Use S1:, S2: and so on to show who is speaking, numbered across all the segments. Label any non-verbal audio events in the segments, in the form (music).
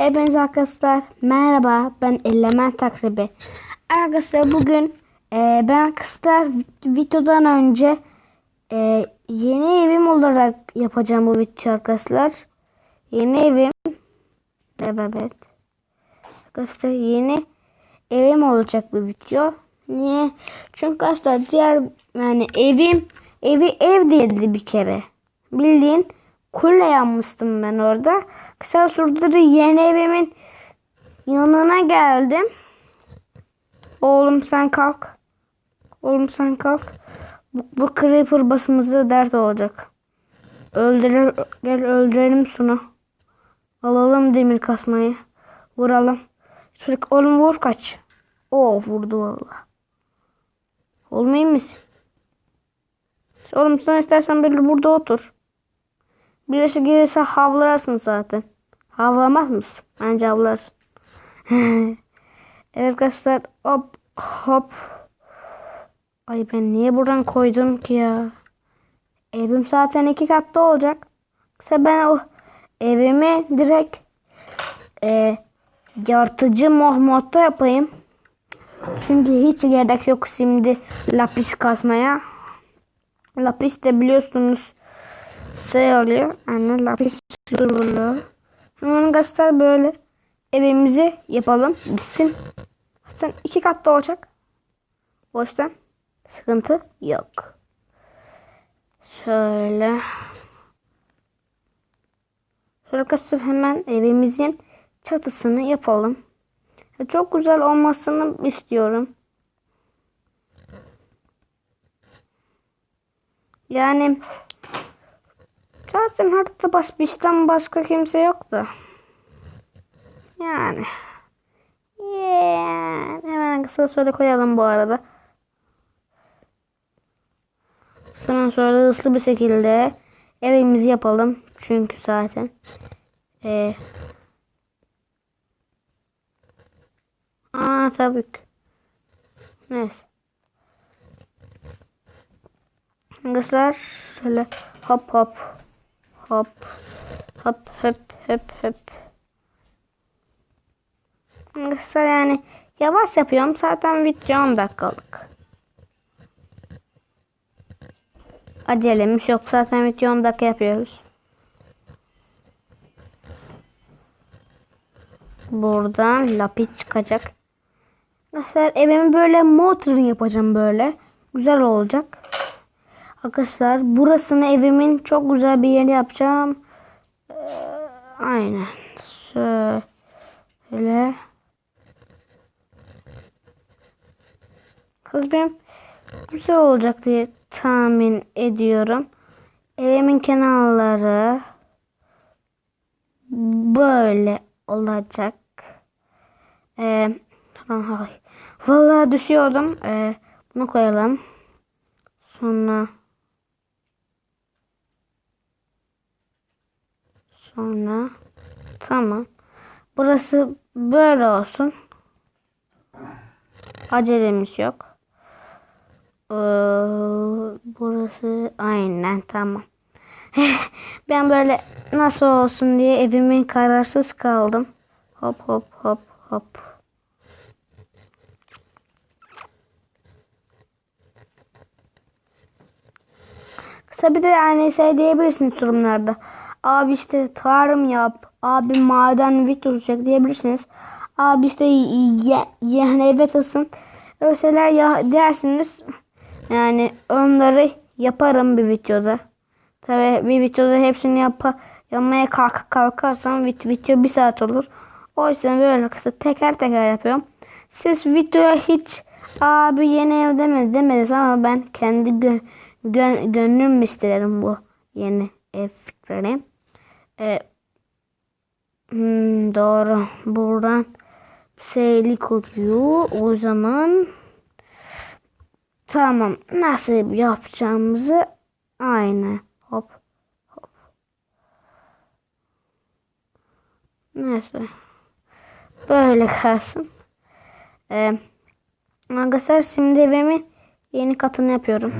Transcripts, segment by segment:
S1: Hepiniz arkadaşlar merhaba ben Element Takribi. Arkadaşlar bugün e, ben arkadaşlar videodan önce e, yeni evim olarak yapacağım bu video arkadaşlar. Yeni evim evet. Arkadaşlar yeni evim olacak bu video. Niye? Çünkü arkadaşlar diğer yani evim evi ev değildi bir kere. Bildiğin kule yanmıştım ben orada. Kısa sürede de yeni evimin yanına geldim. Oğlum sen kalk. Oğlum sen kalk. Bu, bu creeper basımızda dert olacak. Öldürür, gel öldürelim şunu. Alalım demir kasmayı. Vuralım. Sürekli oğlum vur kaç. Oo vurdu valla. Olmayayım mısın? Oğlum sen istersen böyle burada otur. Birisi gelirse havlarsın zaten. Havlamaz mısın? Bence havlarsın. evet (laughs) arkadaşlar hop hop. Ay ben niye buradan koydum ki ya? Evim zaten iki katlı olacak. İşte ben o evimi direkt e, yaratıcı modda yapayım. Çünkü hiç gerek yok şimdi lapis kasmaya. Lapis de biliyorsunuz şey oluyor. Yani lapis duruluyor. Hemen göster böyle evimizi yapalım. Bitsin. Zaten iki katlı olacak. O yüzden sıkıntı yok. Şöyle. Şöyle göster hemen evimizin çatısını yapalım. Çok güzel olmasını istiyorum. Yani zaten haritada baş, bizden başka kimse yok da. Yani. Yeah. Hemen kısa şöyle koyalım bu arada. Sonra sonra hızlı bir şekilde evimizi yapalım. Çünkü zaten ee, Aa ki. Neyse. Arkadaşlar şöyle hop hop hop hop hop hop hop. Arkadaşlar yani yavaş yapıyorum. Zaten video 10 dakikalık. Acelemiz yok. Zaten video 10 dakika yapıyoruz. Buradan lapis çıkacak. Arkadaşlar evimi böyle motor yapacağım böyle. Güzel olacak. Arkadaşlar burasını evimin çok güzel bir yeri yapacağım. Ee, aynen. Şöyle. Kızım güzel olacak diye tahmin ediyorum. Evimin kenarları böyle olacak. Ee, Vallahi düşüyordum. Ee, bunu koyalım. Sonra Sonra tamam. Burası böyle olsun. Acelemiz yok. Ee, burası aynen tamam. (laughs) ben böyle nasıl olsun diye evimin kararsız kaldım. Hop hop hop hop. Kısa bir de yani şey diyebilirsiniz durumlarda. Abi işte tarım yap. Abi maden videosu çek diyebilirsiniz. Abi işte yani evet asın. Öyleler ya dersiniz. Yani onları yaparım bir videoda. Tabi bir videoda hepsini yap yapmaya kalk kalkarsam video bir saat olur. O yüzden böyle kısa teker teker yapıyorum. Siz videoya hiç abi yeni ev demedi demediniz ama ben kendi gö gö gönlüm isterim bu yeni ev fikrini. E, hmm, doğru. Buradan seylik oluyor. O zaman tamam. Nasıl yapacağımızı aynı. Hop. Hop. Neyse. Böyle kalsın. Ee, arkadaşlar şimdi evimin yeni katını yapıyorum.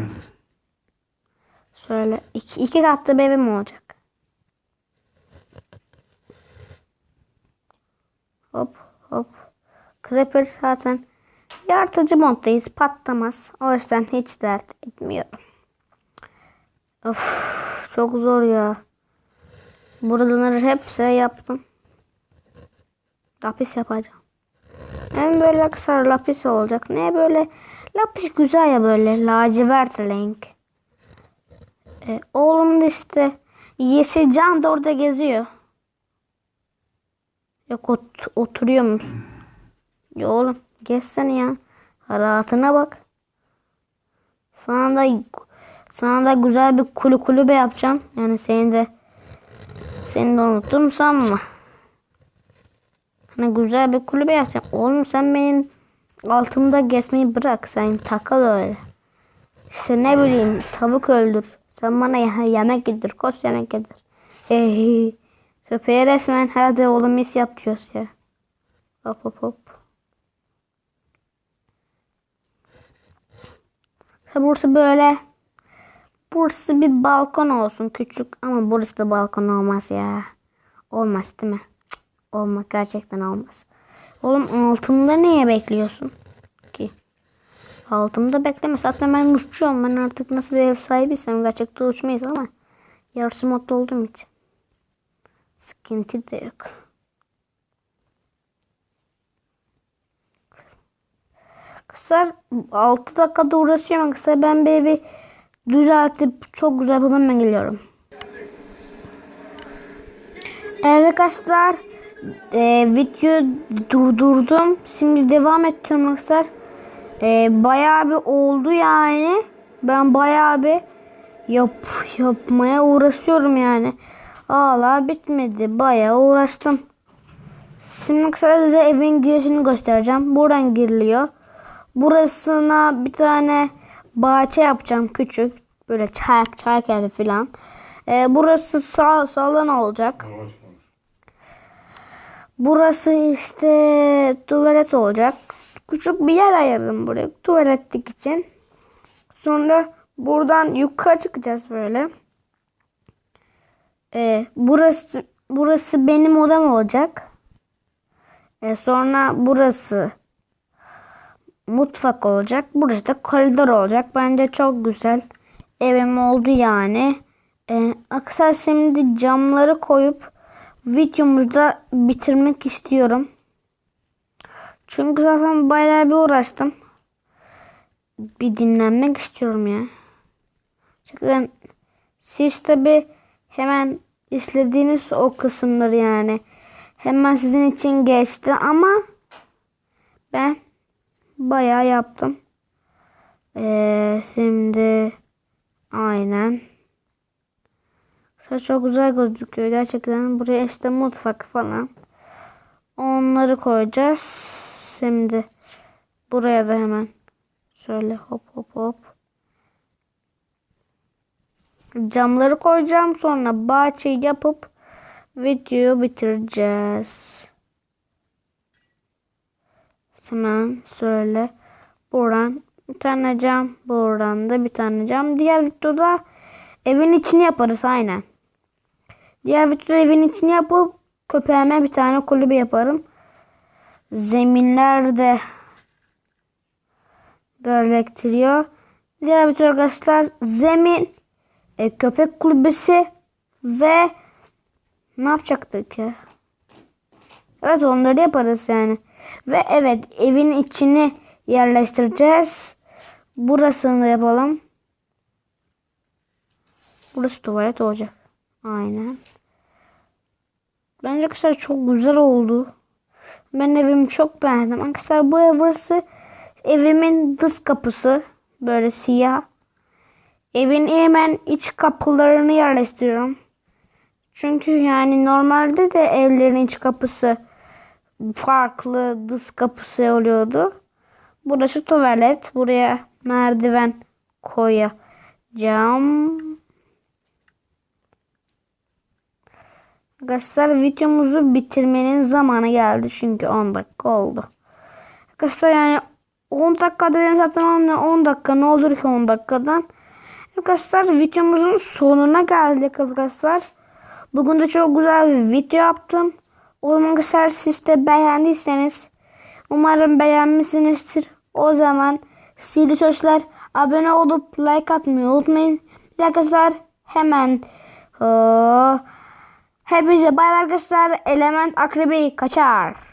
S1: Şöyle iki, iki katlı bir evim olacak. Hop hop. Creeper zaten yaratıcı moddayız. Patlamaz. O yüzden hiç dert etmiyorum. Of çok zor ya. Buraları hepsi yaptım. Lapis yapacağım. Hem böyle kısa lapis olacak. Ne böyle lapis güzel ya böyle lacivert renk. E, oğlum da işte Yesi Can da orada geziyor. Yok ot- oturuyor musun? Ya oğlum gezsene ya. Rahatına bak. Sana da sana da güzel bir kulü kulübe yapacağım. Yani seni de seni de unuttum sanma. Hani güzel bir kulübe yapacağım. Oğlum sen benim altımda gezmeyi bırak. Sen takıl öyle. İşte ne bileyim tavuk öldür. Sen bana ye- yemek yedir. Koş yemek yedir. Eee. Köpeğe resmen hadi oğlum mis yap diyoruz ya. Hop hop hop. Burası böyle. Burası bir balkon olsun küçük ama burası da balkon olmaz ya. Olmaz değil mi? Cık, olmaz gerçekten olmaz. Oğlum altımda niye bekliyorsun ki? Altımda bekleme. Zaten ben uçuyorum. Ben artık nasıl bir ev sahibiysem gerçekten uçmayız ama yarısı modda olduğum için. Sıkıntı da yok. Kızlar 6 dakikada uğraşıyorum. Kızlar ben bir evi düzeltip çok güzel yapıp hemen geliyorum. Evet arkadaşlar e, videoyu durdurdum. Şimdi devam ediyorum arkadaşlar. E, bayağı bir oldu yani. Ben bayağı bir yap yapmaya uğraşıyorum yani. Hala bitmedi. Bayağı uğraştım. Şimdi sadece evin girişini göstereceğim. Buradan giriliyor. Burasına bir tane bahçe yapacağım küçük. Böyle çay, çay kahve falan. Ee, burası sal, salon olacak. Burası işte tuvalet olacak. Küçük bir yer ayırdım buraya tuvaletlik için. Sonra buradan yukarı çıkacağız böyle. Ee, burası burası benim odam olacak. Ee, sonra burası mutfak olacak. Burası da koridor olacak. Bence çok güzel. Evim oldu yani. Ee, Aksar şimdi camları koyup videomuzda bitirmek istiyorum. Çünkü zaten bayağı bir uğraştım. Bir dinlenmek istiyorum ya. Çünkü siz tabi hemen istediğiniz o kısımları yani hemen sizin için geçti ama ben bayağı yaptım. Ee, şimdi aynen. Çok güzel gözüküyor gerçekten. Buraya işte mutfak falan. Onları koyacağız. Şimdi buraya da hemen şöyle hop hop hop. Camları koyacağım. Sonra bahçeyi yapıp videoyu bitireceğiz. Hemen şöyle buradan bir tane cam. Buradan da bir tane cam. Diğer videoda evin içini yaparız aynen. Diğer videoda evin içini yapıp köpeğime bir tane kulübe yaparım. Zeminler gerektiriyor. Diğer video arkadaşlar zemin e, köpek kulübesi ve ne yapacaktık ya? Evet onları yaparız yani. Ve evet evin içini yerleştireceğiz. Burasını da yapalım. Burası tuvalet olacak. Aynen. Bence arkadaşlar çok güzel oldu. Ben evimi çok beğendim. Arkadaşlar bu ev burası evimin dış kapısı. Böyle siyah. Evin hemen iç kapılarını yerleştiriyorum. Çünkü yani normalde de evlerin iç kapısı farklı dış kapısı oluyordu. Burası tuvalet. Buraya merdiven koyacağım. Arkadaşlar videomuzu bitirmenin zamanı geldi. Çünkü 10 dakika oldu. Arkadaşlar yani 10 dakika dedim zaten 10 dakika ne olur ki 10 dakikadan. Arkadaşlar videomuzun sonuna geldik arkadaşlar. Bugün de çok güzel bir video yaptım. O zaman arkadaşlar siz de beğendiyseniz umarım beğenmişsinizdir. O zaman sihirli sözler abone olup like atmayı unutmayın. Arkadaşlar hemen Aa, hepinize bay arkadaşlar. Element akrebi kaçar.